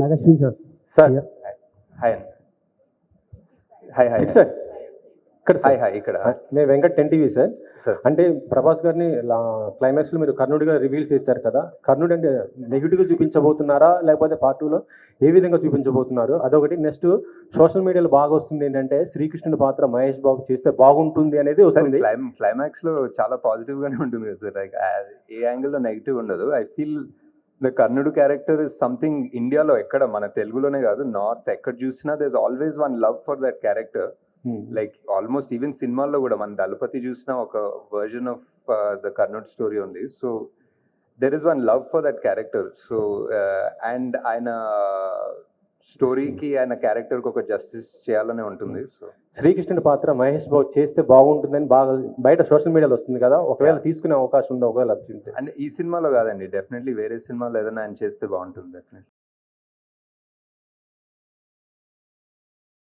Sir. Sir. Hi hi hi sir ఇక్కడ hi hi ఇక్కడ. నేను వెంకట్ టెన్ టీవీ సార్ అంటే ప్రభాస్ గారిని క్లైమాక్స్లో మీరు కర్ణుడిగా రివీల్ చేశారు కదా కర్ణుడు అంటే నెగిటివ్గా చూపించబోతున్నారా లేకపోతే పార్ట్ టూలో ఏ విధంగా చూపించబోతున్నారు? అదొకటి. నెక్స్ట్ సోషల్ మీడియాలో బాగా వస్తుంది ఏంటంటే శ్రీకృష్ణుడి పాత్ర మహేష్ బాబు చేస్తే బాగుంటుంది అనేది వస్తుంది. క్లైమ్ క్లైమాక్స్లో చాలా పాజిటివ్ గానే ఉంటుంది సార్ లైక్ ఏ యాంగిల్లో నెగిటివ్ ఉండదు. ఐ ఫీల్ ద కర్ణుడు క్యారెక్టర్ ఇస్ సంథింగ్ ఇండియాలో ఎక్కడ మన తెలుగులోనే కాదు నార్త్ ఎక్కడ చూసినా there is always one love for that character. Like almost even సినిమాల్లో కూడా మన దళపతి చూసిన ఒక వర్జన్ ఆఫ్ ద కర్నూట్ స్టోరీ ఉంది so there is one love for that character so and ఆయన స్టోరీకి ఆయన క్యారెక్టర్కి ఒక జస్టిస్ చేయాలనే ఉంటుంది సో. శ్రీకృష్ణుడి పాత్ర మహేష్ బాబు చేస్తే బాగుంటుందని బాగా బయట సోషల్ మీడియాలో వస్తుంది కదా ఒకవేళ తీసుకునే అవకాశం ఉందో ఒకవేళ అంటే ఈ సినిమాలో కాదండి డెఫినెట్లీ వేరే సినిమాలో ఏదైనా ఆయన చేస్తే బాగుంటుంది డెఫినెట్లీ.